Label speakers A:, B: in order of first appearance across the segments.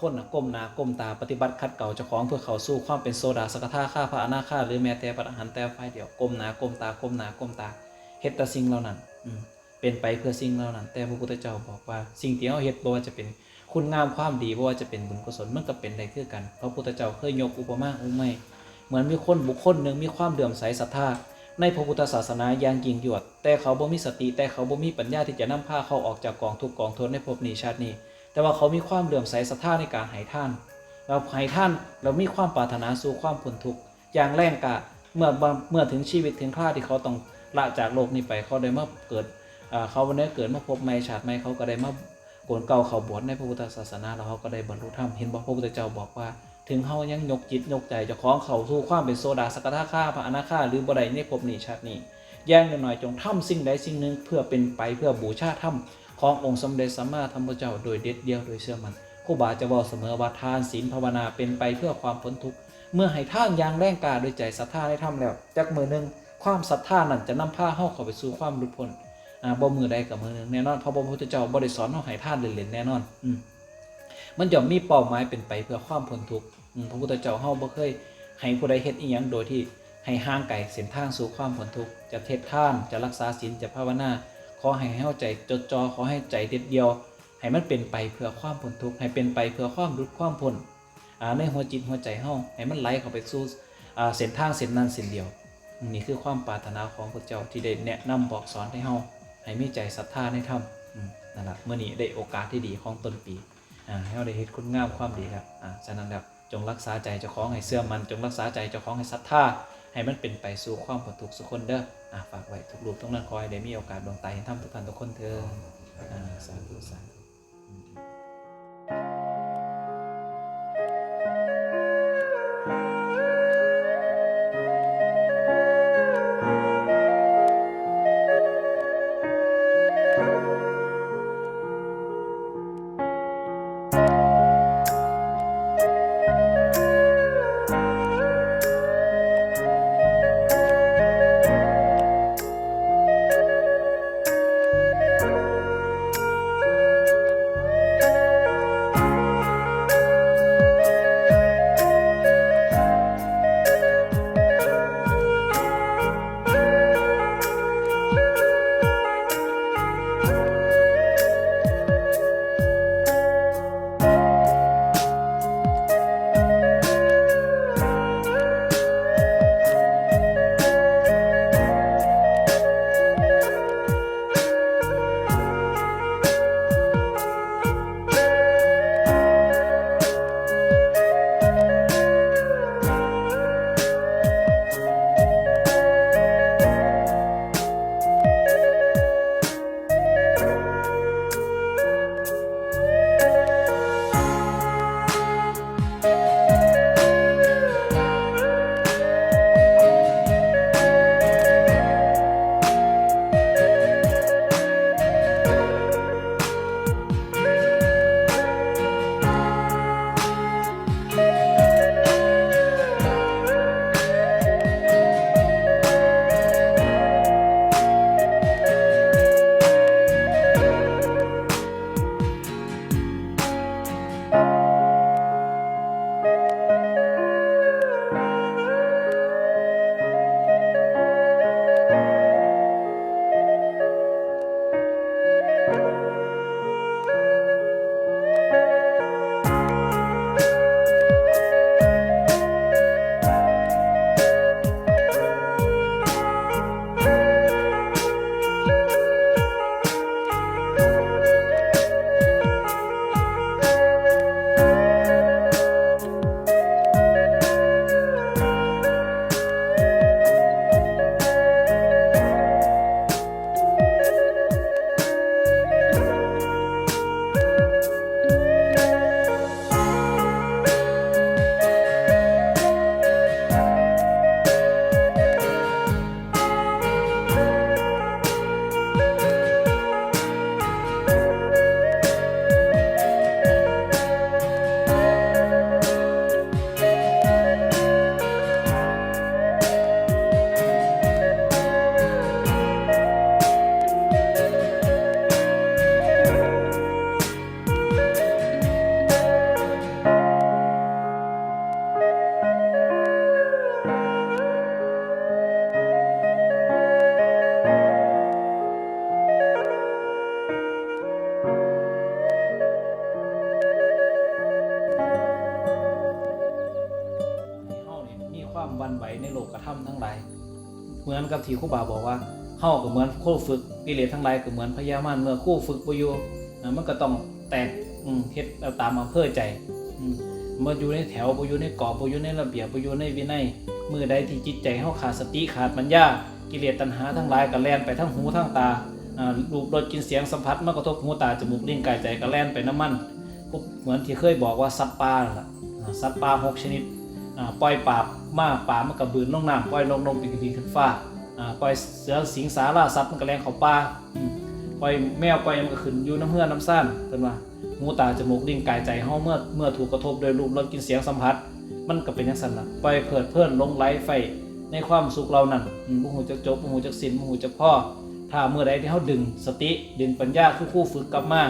A: คนนะก้มหน้าก้มตาปฏิบัติขัดเกลาเจ้าของเพื่อเขาสู่ความเป็นโซดาสกทาข้าพระอนาคาหรือแม้แต่พระอรหันต์แต่ฝ่ายเดียวก้มหน้าก้มตาก้มหน้าก้มตาเฮ็ดแต่สิ่งเหล่านั้นอืเป็นไปเพื่อสิ่งเหล่านั้น แต่พระพุทธเจ้าบอกว่าสิ่งที่เฮาเฮ็ดบ่ว่าจะเป็นคุณงามความดีบ่ว่าจะเป็นบุญกุศลมันก็เป็นได้คือกันพระพุทธเจ้าเคยยกอุปมาอุไมยเหมือนมีคนบุคคลหนึ่งมีความเลื่อมใสศรัทธาในพระพุทธศาสนาอย่างยิ่งยวด แต่เขาบ่มีสติแต่เขาบ่มีปัญญาที่จะนำพาเขาออกจากกองทุกกองทนในภพนี้ชาตินี้ แต่ว่าเขามีความเลื่อมใสศรัทธาในการให้ท่าน เราให้ท่านเรามีความปรารถนาสู่ความพ้นทุกข์อย่างแรงกะเมื่อเมื่อถึงชีวิตถึงคราที่เขาต้องละจากโลกนี้ไปเขาได้มาเกิดเขาวันนี้เกิดมาพบใหม่ชาติใหม่เขาก็ได้มาโกนเก่าเขาบวชในพระพุทธศาสนาแล้วเขาก็ได้บรรลุธรรมเห็นบอกพระพุทธเจ้าบอกว่า ถึงเขายังยกจิตยกใจจะคล้องเขาสู่ความเป็นโซดาสกทาข้าพระอนาคาหรือบ่ได้ในภพนี้ชาตินี้แย่งหน่อยจงทำสิ่งใดสิ่งหนึ่งเพื่อเป็นไปเพื่อบูชาธรรม ขององค์สมเด็จสัมมาสัมพุทธเจ้าโดยเด็ดเดียวโดยเชื่อมันครูบาจะบอกเสมอว่าทานศีลภาวนาเป็นไปเพื่อความพ้นทุกข์เมื่อให้ท่านยางแรงกล้าโดยใจศรัทธาได้ทำแล้วจากมือหนึ่งความศรัทธานั้นจะนำพาเฮาเข้าไปสู่ความหลุดพ้นอ่าบ่มือใดกับมือหนึ่งแน่นอนเพราะพระพุทธเจ้าบ่ได้สอนเฮาให้ท่านเล่นๆแน่นอนอืมันจะมีเป้าหมายเป็นไปเพื่อความพ้นทุกข์พระพุทธเจ้าเฮาบ่เคยให้ผู้ใดเฮ็ดอีหยังโดยที่ให้ห่างไกลเส้นทางสู่ความพ้นทุกข์จะเทศท่านจะรักษาศีลจะภาวนา ขอให้เข้าใจจดจ่อขอให้ใจเด็ดเดียว ให้มันเป็นไปเพื่อความพ้นทุกข์ให้เป็นไปเพื่อความรุดความพ้นในหัวจิตหัวใจเฮาให้มันไหลเข้าไปสู่เส้นทางเส้นนั้นเส้นเดียวนี่คือความปรารถนาของพระเจ้าที่ได้แนะนำบอกสอนให้เฮาให้มีใจศรัทธาในธรรมอืมนั่นแหละเมื่อนี้ได้โอกาสที่ดีของต้นปีอ่าให้เราได้เฮ็ดคุณงามความดีครับอ่าฉะนั้นครับจงรักษาใจเจ้าของให้เสื่อมมันจงรักษาใจเจ้าของให้ศรัทธา ให้มันเป็นไปสู่ความผลถูกสุขคนเด้ออะฝากไว้ทุกรูปทุกนั่งคอยได้มีโอกาสดวงตาเห็นธรรมทุกท่านทุกคนเถิดอ่าสาธุสาธุ ที่ครูบาบอกว่าเฮาก็เหมือนครูฝึกกิเลสทั้งหลายก็เหมือนพญามารเมื่อครูฝึกบ่อยู่นะมันก็ต้องแตกเฮ็ดตามอำเภอใจมเมื่ออยู่ในแถวบ่อยู่ในกรอบบ่อยู่ในระเบียบบ่อยู่ในวินัยมือใดที่จิตใจเฮาขาดสติขาดปัญญา กิเลสตัณหาทั้งหลายก็แล่นไปทั้งหูทั้งตาอ่ารูปรสกินเสียงสัมผัสมันกระทบหูตาจมูกลิ้นกายใจก็แล่นไปน้ำมันปุ๊บเหมือนที่เคยบอกว่าสัตว์ป่าล่ะอ่าสัตว์ป่าหกชนิดปล่อยปราบมาป่ามันก็บืนลงน้ำปล่อยลงลงปีกปีกขึ้นฟ้า ปล่อยเสือสิงสาราสัตว์มันก็แรงเขาป่าปล่อยแมวปล่อยมันก็ขึ้นอยู่น้ำเหือน้ำซ่านเป็นว่าหูตาจมูกลิ้นกายใจเฮาเมื่อเมื่อถูกกระทบโดยรูปรสกลินเสียงสัมผัส มันก็เป็นอย่างนั้นละปล่อยเพิดเพลินลงไหลไฟในความสุขเรานั่นมบ่ฮู้จักจบบ่ฮู้จักสิ้นบ่ฮู้จักพ่อ ถ้าเมื่อใดที่เฮาดึงสติดึงปัญญาคู่คู่ฝึกกลับมา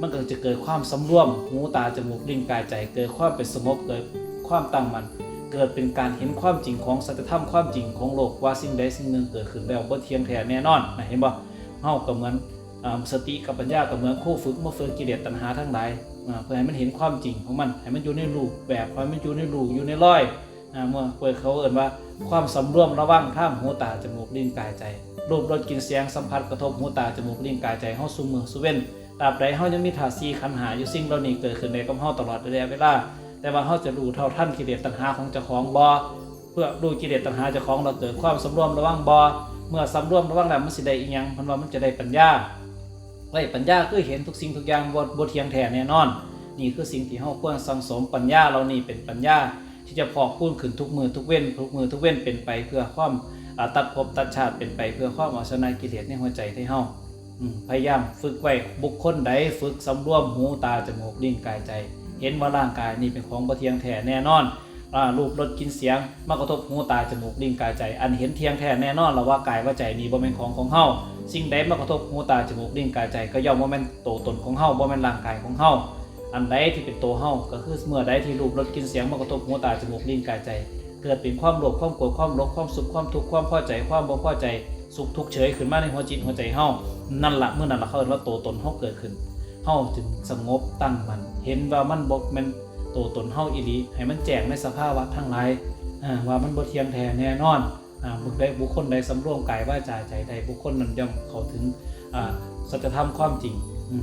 A: มันก็จะเกิดความสำรวมหูตาจมูกลิ้นกายใจ เกิดความเป็นสงบเกิดความตั้งมั่น เกิดเป็นการเห็นความจริงของสัจธรรมความจริงของโลกว่าสิ่งใดสิ่งหนึ่งเกิดขึ้นแล้วบ่เที่ยงแท้แน่นอนนะเห็นบ่เฮาก็เหมือนสติกับปัญญาก็เหมือนคู่ฝึกมาฝึกกิเลสตัณหาทั้งหลายเพื่อให้มันเห็นความจริงของมันให้มันอยู่ในรูปแบบให้มันอยู่ในรูอยู่ในร้อยเมื่อเปิดเขาเอ่นว่าความสำรวมระวังท่ามหูตาจมูกลิ้นกายใจรูปรสกลิ่นเสียงสัมผัสกระทบหูตาจมูกลิ้นกายใจเฮาซุมือซุเว้นตราบใดเฮายังมีธาตุสีขันหาอยู่สิ่งเหล่านี้เกิดขึ้นในกับเฮาตลอดระยะเวลา แต่ว่าเขาจะรู้เท่าท่านกิเลสตัณหาของเจ้าของบอเพื่อรู้กิเลสตัณหาเจ้าของเราเกิดความสำรวมระวังบอเมื่อสำรวมระวังแล้วมันสิได้อีหยังพันว่ามันจะได้ปัญญาได้ปัญญาคือเห็นทุกสิ่งทุกอย่างบนบเทียงแท้แน่นอน นี่คือสิ่งที่เฮาควรสังสมปัญญาเรานี่เป็นปัญญา ที่จะพอกพูนขึ้นทุกมือทุกเว้นทุกมือทุกเว้นเป็นไปเพื่อความตัดภพตัดชาติเป็นไปเพื่อความเอาชนะกิเลสในหัวใจให้เฮาอืมพยายามฝึกไว้บุคคลใดฝึกสำรวมหูตาจมูกลิ้นกายใจ เห็นว่าร่างกายนี่เป็นของบ่เที่ยงแท้แน่นอนรูปรสกินเสียงมากระทบหูตาจมูกลิ้นกายใจ อันเห็นเที่ยงแท้แน่นอนแล้วว่ากายว่าใจนี่บ่แม่นของของเฮาสิ่งใดมากระทบหูตาจมูกลิ้นกายใจ ก็ย่อมบ่แม่นตัวตนของเฮาบ่แม่นร่างกายของเฮาอันใดที่เป็นตัวเฮาก็คือเมื่อใดที่รูปรสกินเสียงมากระทบหูตาจมูกลิ้นกายใจ เกิดเป็นความโลภความโกรธความหลงความสุขความทุกข์ความพอใจความบ่พอใจสุขทุกข์เฉยขึ้นมาในหัวจิตหัวใจเฮานั่นละเมื่อนั้นละเขาเรียกว่าตัวตนเฮาเกิดขึ้นเฮาจึงสงบตั้งมัน เห็นว่ามันบกมันตัวตนเฮาอีหลีให้มันแจ้งในสภาวะทั้งหลายว่ามันบ่เทียงแท้แน่นอนอ่าบุคใดบุคคลใดสำรวมกายว่าจาใจใดบุคคลนั้นย่อมเข้าถึงอ่าสัจธรรมความจริง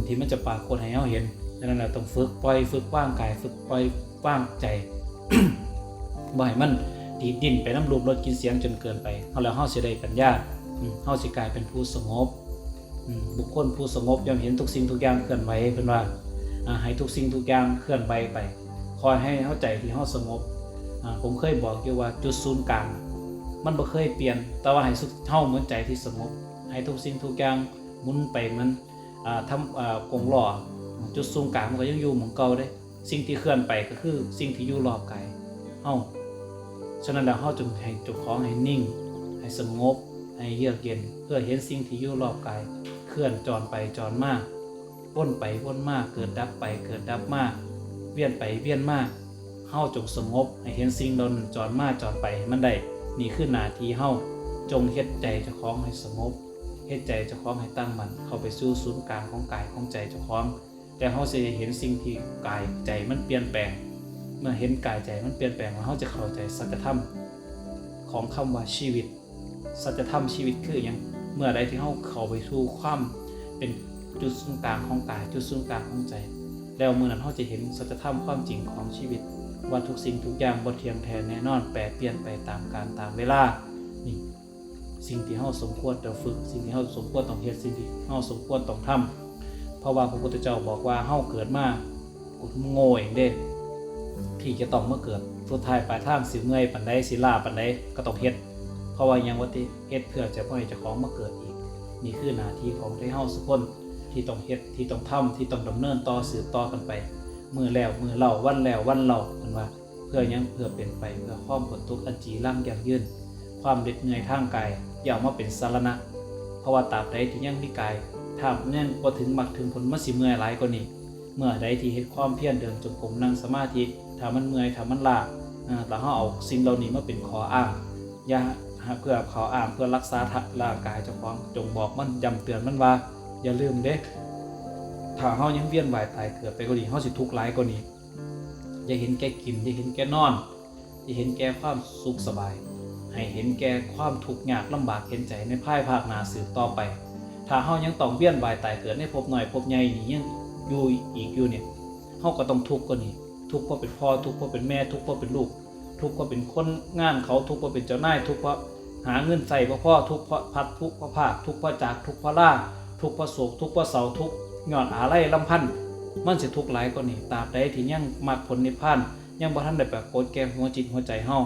A: ที่มันจะปรากฏให้เฮาเห็นดังนั้นเราต้องฝึกปล่อยฝึกว่างกายฝึกปล่อยว่างใจบ่ให้มันดีดดิ้นไปน้ำรูปรสกินเสียงจนเกินไปเฮาแล้วเฮาสิได้ปัญญาเฮาสิกลายเป็นผู้สงบบุคคลผู้สงบย่อมเห็นทุกสิ่งทุกอย่างเคลื่อนไหวเพิ่นว่า ให้ทุกสิ่งทุกอย่างเคลื่อนไหวไปคอยให้เข้าใจที่เฮาสงบผมเคยบอกอยู่ว่าจุดศูนย์กลางมันบ่เคยเปลี่ยน แต่ว่าให้สุดเฮาเหมือนใจที่สงบให้ทุกสิ่งทุกอย่างหมุนไปมันทำกงล้อจุดศูนย์กลางมันก็ยังอยู่เหมือนเก่าเด้สิ่งที่เคลื่อนไปก็คือสิ่งที่อยู่รอบกายเฮาฉะนั้นแล้วเฮาจึงให้จ้าของให้นิ่ง ให้สงบ ให้เยือกเย็น เพื่อเห็นสิ่งที่อยู่รอบกาย เคลื่อนจรไปจรมา วนไปวนมาเกิดดับไปเกิดดับมาเวียนไปเวียนมาเฮาจงสงบให้เห็นสิ่งดนจรมาจรไปมันได้นี่คือนาทีเฮาจงเฮ็ดใจเจ้าของให้สงบเฮ็ดใจเจ้าของให้ตั้งมันเข้าไปสู่ศูนย์กลางของกายของใจเจ้าของแต่เฮาสิเห็นสิ่งที่กายใจมันเปลี่ยนแปลง เมื่อเห็นกายใจมันเปลี่ยนแปลงแล้วเฮาจะเข้าใจสัจธรรมของคำว่าชีวิต สัจธรรมชีวิตคืออย่างเมื่อใดที่เขาเข้าไปสู่ความเป็น จุดศูนย์กลางของกายจุดศูนย์กลางของใจ แล้วเมื่อนั้นเขาจะเห็นสัจธรรมความจริงของชีวิตว่าทุกสิ่งทุกอย่างบทเทียงแทนแน่นอนแปรเปลี่ยนไปตามการตามเวลานี่สิ่งที่เขาสมควรต้องฝึก สิ่งที่เขาสมควรต้องเฮ็ดสิ่งที่เขาสมควรต้องทำเพราะว่าพระพุทธเจ้าบอกว่าเขาเกิดมากูโง่เองเด้ที่จะต้องมาเกิดสุดท้ายปลายทางสิเมื่อยปันใดสิลาปันใดก็ต้องเฮ็ด เพราะว่ายังว่าที่เฮ็ดเพื่อจะบ่ให้เจ้าของมาเกิดอีก นี่คือหน้าที่ของที่เฮาสุกคน ที่ต้องเฮ็ดที่ต้องทำที่ต้องดำเนินต่อสืบต่อกันไป มือแล้วมือเล่าวันแล้ววันเล่าเพิ่นว่า เพื่อยังเพื่อเป็นไปเพื่อความพ้นทุกข์อันจีรังยั่งยืนความเหน็ดเหนื่อยทางกายอย่าเอมาเป็นสารณะเพราะว่าตราบใดที่ยังมีกายถ้ายังบ่ถึงมรรคถึงผลมันสิเมื่อยหลายกว่านี้เมื่อใดที่เฮ็ดความเพียรเดินจงกรมนั่งสมาธิถ้ามันเมื่อยถ้ามันลาอ่าแล้วเฮาเอาสิ่งเหล่านี้มาเป็นขออ้างอย่าเพื่อขาอ่านเพื่อรักษาร่างกายเจ้าของจงบอกมันย้ำเตือนมันว่า อย่าลืมเด้ถ้าเฮายังเวียนวายตายเกิดไปกว่านี้เฮาสิทุกข์หลายกว่านี้ อย่าเห็นแก่กิน อย่าเห็นแก่นอนจะเห็นแก่ความสุขสบาย ให้เห็นแก่ความทุกข์ยากลำบากเห็นใจในภายภาคหนาสืบต่อไป ถ้าเฮายังต้องเวียนวายตายเกิดในภพหน่อยภพใหญ่นี่ยังอยู่อีกอยู่เนี่ยเฮาก็ต้องทุกข์กว่านี้ ทุกข์เพราะเป็นพ่อทุกข์เพราะเป็นแม่ทุกข์เพราะเป็นลูก ทุกข์เพราะเป็นคนงานเขาทุกข์เพราะเป็นเจ้านายทุกข์เพราะหาเงินใส่เพราะพ่อทุกข์เพราะพัดทุกข์เพราะภาคทุกข์เพราะจากทุกข์เพราะล่า ทุกข์เพระโศกทุกข์เพระเศร้าทุกข์ย้อนอาลัยลำพันธ์มันสิทุกข์หลายกว่านี้ตราบใดที่ยังมรรคผลนิพพานยังบ่ทันได้ปรากฏแก่หัวจิตหัวใจเฮา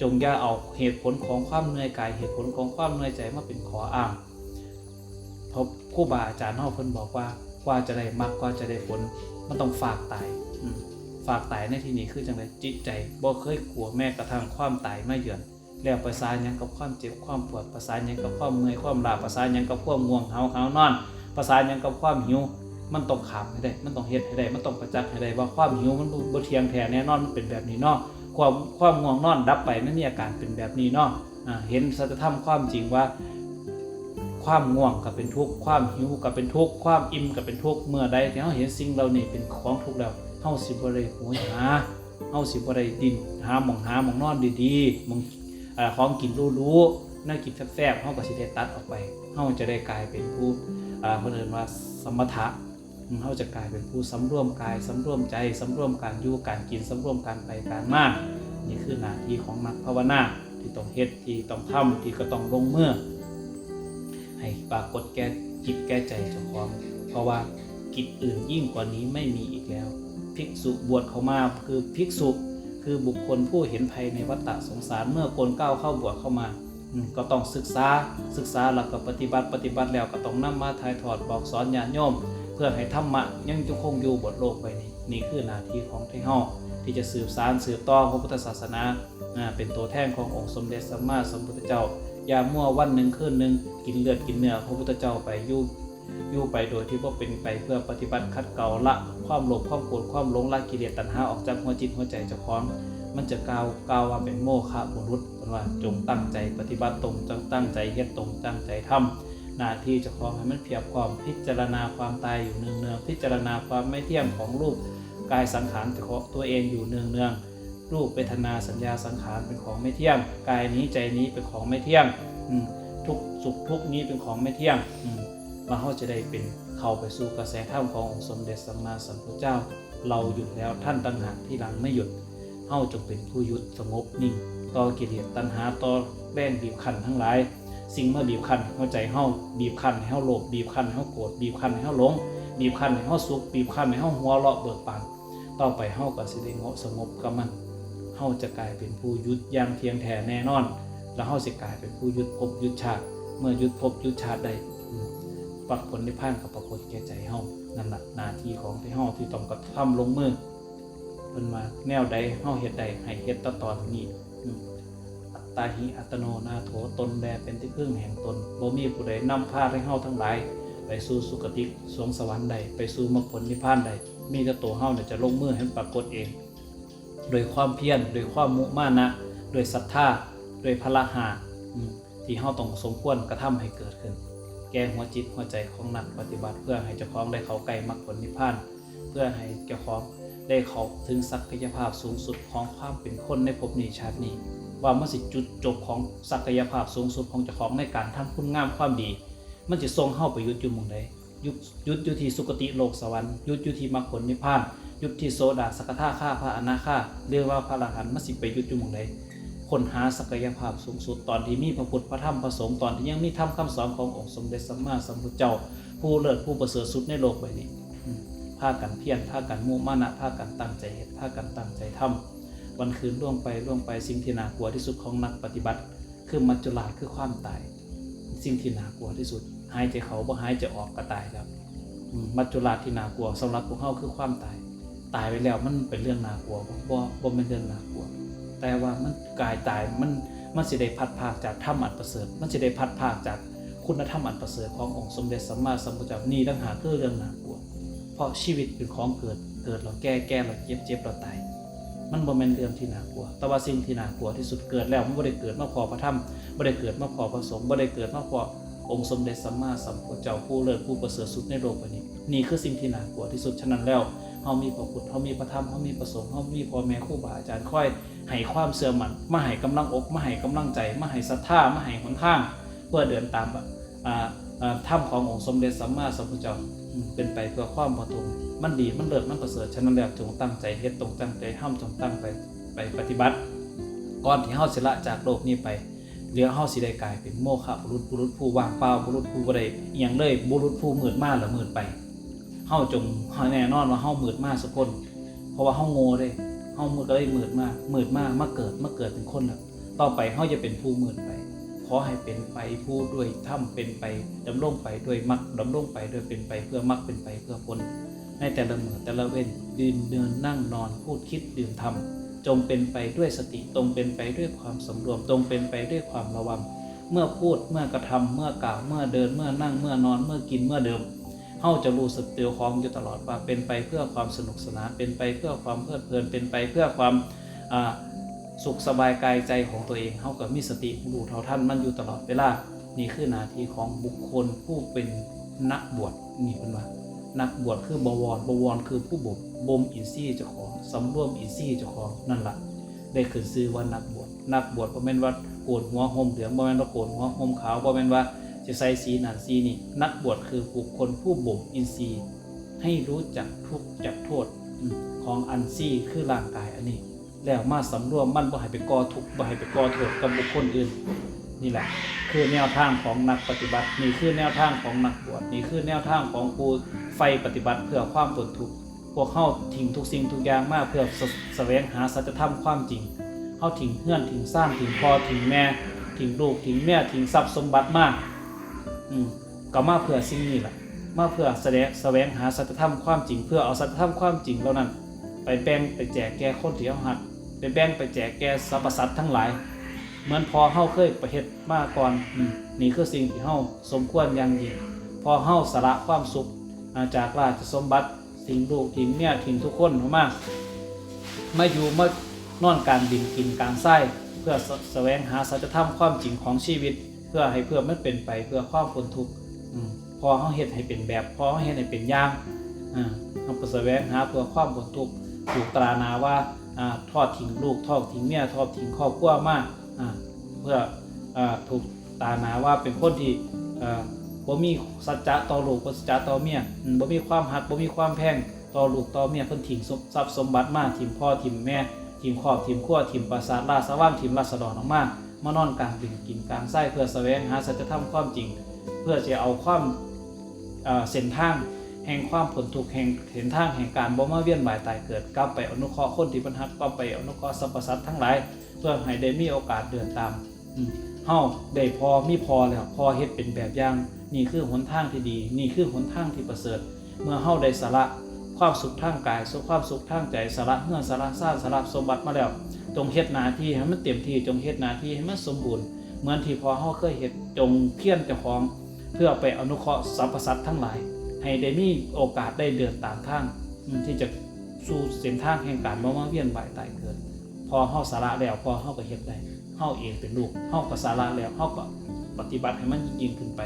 A: จงอย่าเอาเหตุผลของความเหนื่อยกายเหตุผลของความเหนื่อยใจมาเป็นขออ้างเพราะครูบาอาจารย์เฮาเพิ่นบอกว่ากว่าจะได้มรรคกว่าจะได้ผลมันต้องฝากตายฝากตายในที่นี้คือจังไดจิตใจบ่เคยกลัวแม้กระทั่งความตายมาเยือน แล้วประสานยังกับความเจ็บความปวดประสานยังกับความเมื่อยความลาประสานยังกับความง่วงเหาหาวนอนประสานยังกับความหิวมันต้องขามให้ได้ มันต้องเฮ็ดให้ได้ มันต้องประจักษ์ให้ได้ว่าความหิวมันบ่เทียงแท้แน่นอนมันเป็นแบบนี้เนาะความความง่วงนอนดับไปมันมีอาการเป็นแบบนี้เนาะเห็นสัจธรรมความจริงว่า ความง่วงก็เป็นทุกข์ความหิวก็เป็นทุกข์ความอิ่มก็เป็นทุกข์เมื่อใดที่เราเห็นสิ่งเหล่านี้เป็นของทุกข์แล้วเฮาสิบ่ได้โหยหาเฮาสิบ่ได้ดิ้นหาหมองหาหมองนอนดีๆหมอง ของกินรู้ๆน่ากินแซ่บๆเฮาก็สิได้ตัดออกไปเฮาจะได้กลายเป็นผู้อ่าเพิ่นเอิ้นว่าสมถะเฮาจะกลายเป็นผู้สำรวมกายสำรวมใจสำรวมการอยู่การกินสำรวมการไปการมานี่คือหน้าที่ของนักภาวนาที่ต้องเฮ็ดที่ต้องทำที่ก็ต้องลงเมื่อ ให้ปรากฏแก่จิตแก่ใจเจ้าของเพราะว่ากิจอื่นยิ่งกว่านี้ไม่มีอีกแล้ว ภิกษุบวชเข้ามาคือภิกษุ คือบุคคลผู้เห็นภัยในวัฏฏะสงสารเมื่อคนก้าวเข้าบวชเข้ามาอืมก็ต้องศึกษาศึกษาแล้วก็ปฏิบัติปฏิบัติแล้วก็ต้องนำมาถ่ายทอดบอกสอนญาติโยม เพื่อให้ธรรมะยังจะคงอยู่บนโลกไปนี้นี่คือหน้าที่ของไทเฮาที่จะสืบสารสืบต่อพระพุทธศาสนาอ่าเป็นตัวแทนขององค์สมเด็จสัมมาสัมพุทธเจ้าอย่ามั่ววันหนึ่งคืนหนึ่งกินเลือดกินเนื้อพระพุทธเจ้าไปอยู่อ ยู่ไปโดยที่ว่าเป็นไปเพื่อปฏิบัติคัดเกลาละความโลภความโกรธความหลงละกิเลสตัณหาออกจากหัวจิตหัวใจเจ้าของมันจะกล่าวกล่าวว่าเป็นโมฆะบุรุษเป็นว่าจงตั้งใจปฏิบัติตรงจงตั้งใจเฮ็ดตรงตั้งใจทำหน้าที่เจ้าของให้มันเพียบพร้อมพิจารณาความตายอยู่เนืองเนืองๆพิจารณาความไม่เที่ยงของรูปกายสังขารของตัวเองอยู่เนืองเนืองๆรูปเวทนาสัญญาสังขารเป็นของไม่เที่ยง กายนี้ใจนี้เป็นของไม่เที่ยงทุกสุขทุกนี้เป็นของไม่เที่ยง อืมมาเขาจะได้เป็นเข้าไปสู่กระแสธรรมขององค์สมเด็จสัมมาสัมพุทธเจ้า เราหยุดแล้วท่านตัณหากที่หลังไม่หยุดเฮาจงเป็นผู้หยุดสงบนิ่งต่อกิเลสตัณหาต่อแรงบีบคั้นทั้งหลาย สิ่งมาบีบคั้นหัวใจเฮาบีบคั้นให้เฮาโลภบีบคั้นให้เฮาโกรธบีบคั้นให้เฮาหลงบีบคั้นให้เฮาสุขบีบคั้นให้เฮาหัวเราะเบิกบานต่อไปเฮาก็สิได้สงบกับมันเฮาจะกลายเป็นผู้ยุดอย่างเทียงแท้แน่นอน แล้วเฮาสิกลายเป็นผู้ยุดภพยุดชาติเมื่อยุดภพยุดชาติได้ อืมปรากผลในพานกับปรากฏแก่ใจเฮานั่นแหละหน้าที่ของที่เฮาที่ต้องกระทำลงมือเพิ่นมาแนวใดเฮาเฮ็ดใดให้เฮ็ดตะตอนนี้อัตตาหิอัตโนนาโถตนแลเป็นที่พึ่งแห่งตนบ่มีผู้ใดนำพาให้เฮาทั้งหลาย ไปสู่สุคติสวงสวรรค์ใดไปสู่มรรคผลนิพพานใด มีแต่ตัวเฮาเนี่ยจะลงมือให้มันปรากฏเอง โดยความเพียรโดยความมุมานะโดยศรัทธาโดยพละหาที่เฮาต้องสมควรกระทำให้เกิดขึ้น แก้หัวจิตหัวใจของนักปฏิบัติ เพื่อให้เจ้าของได้เข้าใกล้มรรคผลนิพพาน เพื่อให้เจ้าของได้เข้าถึงศักยภาพสูงสุดของความเป็นคนในภพนี้ชาตินี้ ว่ามันสิจุดจบของศักยภาพสูงสุดของเจ้าของในการทำคุณงามความดี มันจะทรงเข้าไปยุดอยู่มุงใดยุดยุดอยู่ที่สุคติโลกสวรรค์ยุดอยู่ที่มรรคผลนิพพาน ยุดที่โซดาสกทาข้าพระอนาคาเรียกว่าพระอรหันต์มาสิไปยุดอยู่มองใด คนหาศักยภาพสูงสุดตอนที่มีพระพุทธพระธรรมพระสงฆ์ตอนที่ยังมีธรรมคำสอนขององค์สมเด็จสัมมาสัมพุทธเจ้า ผู้เลิศผู้ประเสริฐสุดในโลกใบนี้อืมพากันเพียรพากันมุ่งมานะพากันตั้งใจเฮ็ดพากันตั้งใจทำวันคืนล่วงไปล่วงไปสิ่งที่น่ากลัวที่สุดของนักปฏิบัติ คือมัจจุราชคือความตาย สิ่งที่น่ากลัวที่สุด หายใจเขาบ่หายใจออกก็ตายแล้วมัจจุราชที่น่ากลัวสำหรับพวกเฮาคือความตาย ตายไปแล้วมันเป็นเรื่องน่ากลัวบ่บ่เป็นเรื่องน่ากลัว แต่ว่ามันกายตายมันมันสิได้พัดภาคจากธรรมอันประเสริฐ มันสิได้พัดภาคจากคุณธรรมอันประเสริฐขององค์สมเด็จสัมมาสัมพุทธเจ้านี่ต่างหากคือเรื่องหนากลัวเพราะชีวิตเป็นของเกิดเกิดเราแก่แก่เราเจ็บเจ็บเราตายมันบ่แม่นเรื่องที่น่ากลัว แต่ว่าสิ่งที่น่ากลัวที่สุดเกิดแล้วมันบ่ได้เกิดมาพอพระธรรมบ่ได้เกิดมาพอพระสงฆ์บ่ได้เกิดมาพอองค์สมเด็จสัมมาสัมพุทธเจ้าผู้เลิศผู้ประเสริฐสุดในโลกใบนี้ นี่คือสิ่งที่น่ากลัวที่สุดฉะนั้นแล้ว เฮามีพระพุทธเฮามีพระธรรมเฮามีพระสงฆ์เฮามีพ่อแม่ครูบาอาจารย์ค่อยให้ความเสื่อมันมาให้กำลังอกมาให้กำลังใจมาให้ศรัทธามาให้หนทาง เพื่อเดินตามอ่าอ่าถ้ำขององค์สมเด็จสัมมาสัมพุทธเจ้าเป็นไปเพื่อความพอทุนมันดีมันเลิศมันประเสริฐฉะนั้นแล้วจงตั้งใจเฮ็ดตรงตั้งใจห้ามจงตั้งไปไปปฏิบัติ ก่อนที่เฮาสิละจากโลกนี้ไปเหลือเฮาสิได้กลายเป็นโมฆะบุรุษบุรุษผู้ว่างเปล่าบุรุษผู้บ่ได้อิหยังเลยบุรุษผู้มืดมาหรือมืดไป เฮาจงแน่นอนว่าเฮามืดมากสักคน เพราะว่าเฮาโง่เด้เฮามืดก็เลยมืดมากมืดมากมาเกิดมาเกิดเป็นคนแล้วต่อไปเฮาจะเป็นผู้มืดไปขอให้เป็นไปผู้ด้วยถ้ำเป็นไปดำรงไปด้วยมักดำรงไปด้วยเป็นไปเพื่อมักเป็นไปเพื่อผลในแต่ละเมื่อแต่ละเว้นยืนเดินนั่งนอนพูดคิดดื่มทำจงเป็นไปด้วยสติตรงเป็นไปด้วยความสำรวมตรงเป็นไปด้วยความระวัง เมื่อพูดเมื่อกระทำเมื่อกล่าวเมื่อเดินเมื่อนั่งเมื่อนอนเมื่อกินเมื่อเดิม เฮาจะรู้สึกเตียวของอยู่ตลอดว่าเป็นไปเพื่อความสนุกสนานเป็นไปเพื่อความเพลิดเพลินเป็นไปเพื่อความสุขสบายกายใจของตัวเองเฮากับมีสติรู้เท่าทันมันอยู่ตลอดเวลานี่คือหน้าที่ของบุคคลผู้เป็นนักบวชนี่เป็นว่านักบวชคือบวรบวรคือผู้บ่มบ่มอินทรีย์เจ้าของสำรวมอินทรีย์เจ้าของนั่นแหละได้ขึ้นชื่อว่านักบวชนักบวชบ่แม่นว่าโกนหัวห่มเหลืองบ่แม่นว่าโกนหัวห่มขาวบ่แม่นว่า จะใส่สีนันสีนี่นักบวชคือบุคคลผู้บ่มอินทรีย์ให้รู้จักทุกจักโทษของอันซี่คือร่างกายอันนี้ แล้วมาสำรวมมันบ่ให้ไปก่อทุกบ่ให้ไปก่อโทษกับบุคคลอื่นนี่แหละ คือแนวทางของนักปฏิบัตินี่คือแนวทางของนักบวชนี่คือแนวทางของผู้ไฟปฏิบัติเพื่อความพ้นทุกข์พวกเข้าทิ้งทุกสิ่งทุกอย่างมาเพื่อสแสวงหาสัจธรรมความจริงเข้าทิ้งเพื่อนทิ้งสร้างทิ้งพ่อทิ้งแม่ทิ้งลูกทิ้งแม่ทิ้งทรัพย์สมบัติมาก อืมก็มาเพื่อสิ่งนี้แหละมาเพื่อแสดงแสวงหาสัจธรรมความจริง เพื่อเอาสัจธรรมความจริงเหล่านั้น ไปแบ่งไปแจกแก่คนที่เขาหักไปแบ่งไปแจกแก่สรรพสัตว์ทั้งหลาย เหมือนพอเฮาเคยประเฮ็ดมาก่อนอนี่คือสิ่งที่เฮาสมควรอย่างยิ่งพอเฮาสละความสุขาจากราชสมบัติทิ้งลูกทิ้งเมียทิ้งทุกคนออกมามาอยู่มานอนการดินกินกางไส้เพื่อแสวงหาสัจธรรมความจริงของชีวิต เพื่อให้เพื่อมันเป็นไปเพื่อความพ้นทุกข์พอเฮาเฮ็ดให้เป็นแบบพอเฮาเฮ็ดให้เป็นอย่างอ่าเฮาก็แสวงหาเพื่อความพ้นทุกข์ถูกตรานาว่าอทอดทิ้งลูกทอดทิ้งเมียทอดทิ้งครอบครัวมาอ่าเพื่ออถูกตานาว่าเป็นคนที่บ่มีสัจจะต่อลูกบ่สัจจะต่อเมียบ่มีความหักบ่มีความแพงต่อลูกต่อเมียเพิ่นทิ้งสมทรัพย์สมบัติมากทิมพ่อทิมแม่ทิมครอบทิมครัวทิมปราสาทราสว่างทิมราษฎรออกมา มานอนกลางดิ่งกินกลางไส้เพื่อแสวงหาสัจธรรมความจริง เพื่อจะเอาความเส้นทางแห่งความผลทุกแห่งเห็นทางแห่งการบ่มาเวียนว่ายตายเกิดกลับไปอนุเคราะห์คนที่เพิ่นฮักกลับไปอนุเคราะห์สรรพสัตว์ทั้งหลาย เพื่อให้ได้มีโอกาสเดินตามอืมเฮาได้พอมีพอแล้วพอเฮ็ดเป็นแบบอย่างนี่คือหนทางที่ดี นี่คือหนทางที่ประเสริฐ เมื่อเฮาได้สละ ความสุขทางกายสุขความสุขทางใจสละเงื่อนสละซ่านสละสมบัติมาแล้วจงเฮ็ดหนาที่ให้มันเต็มที่จงเฮ็ดหนาที่ให้มันสมบูรณ์เหมือนที่พอเฮาเคยเฮ็ดจงเพียรเจ้าของ เพื่อไปอนุเคราะห์สรรพสัตว์ทั้งหลาย ให้ได้มีโอกาสได้เดินตามทางที่จะสู่เส้นทางแห่งการบ่มาเวียนว่ายตายเกิด พอเฮาสาระแล้วพอเฮาก็เฮ็ดได้เฮาเองเป็นลูกเฮาก็สาระแล้วเฮาก็ปฏิบัติให้มันยิ่งขึ้นไป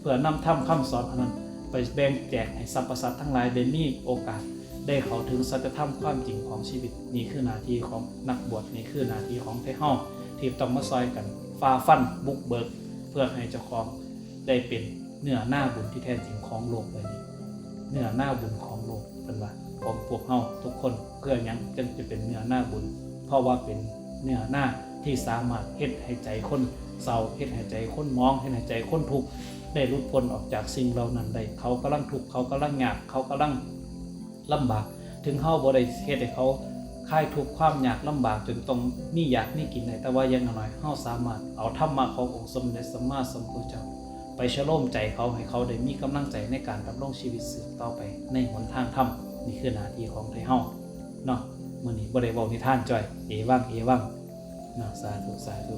A: เพื่อนำธรรมคำสอนอันนั้น ไปแบ่งแจกให้สรรพสัตว์ทั้งหลายได้มีโอกาส ได้เข้าถึงสัจธรรมความจริงของชีวิตนี่คือหน้าที่ของนักบวชนี่คือหน้าที่ของไทเฮาที่ต้องมาซอยกันฝ่าฟันบุกเบิก เพื่อให้เจ้าของได้เป็นเนื้อหน้าบุญที่แท้จริงของโลกใบนี้เนื้อหน้าบุญของโลกเป็นว่าของพวกเฮาทุกคนเพื่อยังจึงจะเป็นเนื้อหน้าบุญ เพราะว่าเป็นเนื้อหน้าที่สามารถเฮ็ดให้ใจคนเศร้าเฮ็ดให้ใจคนมองเฮ็ดให้ใจคนทุกข์ ได้หลุดพ้นออกจากสิ่งเหล่านั้นได้เขากำลังทุกข์เขากำลังยากเขากำลังลำบาก ถึงเฮาบ่ได้เฮ็ดให้เขาคลายทุกข์ความยากลำบากจนต้องมีอยากมีกินได้แต่ว่ายังน้อยเฮาสามารถเอาธรรมะขององค์สมเด็จสัมมาสัมพุทธเจ้าไปชโลมใจเขาให้เขาได้มีกำลังใจในการดำรงชีวิตสืบต่อไปในหนทางธรรมนี่คือหน้าที่ของไทเฮาเนาะมื้อนี้บ่ได้เว้านิทานจ้อยเอวังเอวังเนาะสาธุสาธุ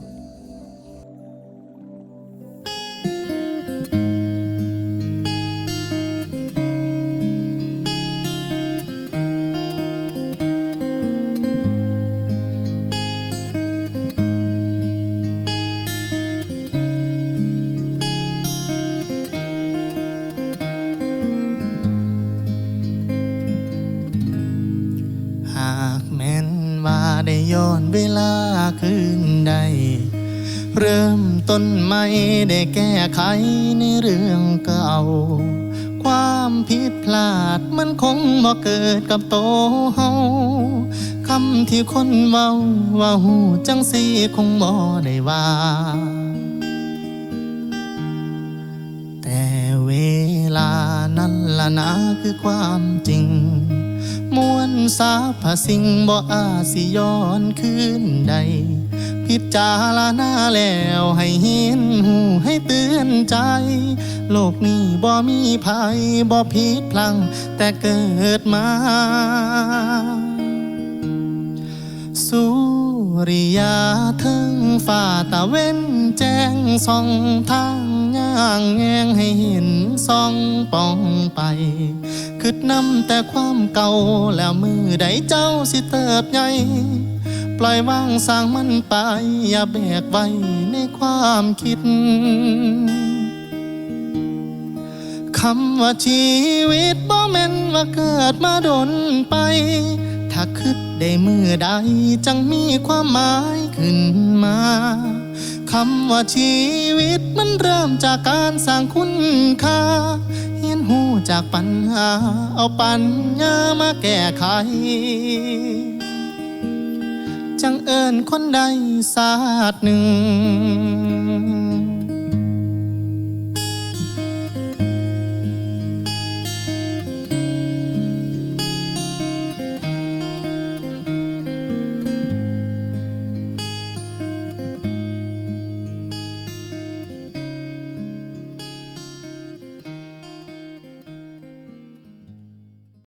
B: เวลาคืนใด เริ่มต้นใหม่ได้แก้ไขในเรื่องเก่า ความผิดพลาดมันคงบ่เกิดกับโตเฮาคำที่คนเว้าว่าหูจังสีคงบ่ได้ว่า แต่เวลานั้นละนะคือความจริง มวลสาพสิ่งบ่อาสิย้อนคืนใด พิจารณาแล้วให้เห็นหูให้เตือนใจ โลกนี้บ่มีภัยบ่ผิดพลัง แต่เกิดมา สู้ ริยาเทิงฝ่าตะเว้นแจ้งส่องทางย่างแงงให้เห็นส่องป้องไปคืดนำแต่ความเก่าแล้วมือใดเจ้าสิเติบใหญ่ปล่อยวางสร้างมันไป อย่าแบกไว้ในความคิด คำว่าชีวิตบ่แม่นว่าเกิดมาดนไป ถ้าคิดได้มือใดจังมีความหมายขึ้นมาคำว่าชีวิตมันเริ่มจากการสร้างคุณค่าเห็นหูจากปัญหา เอาปัญญามาแก้ไข จังเอิญคนใดศาสตร์หนึ่ง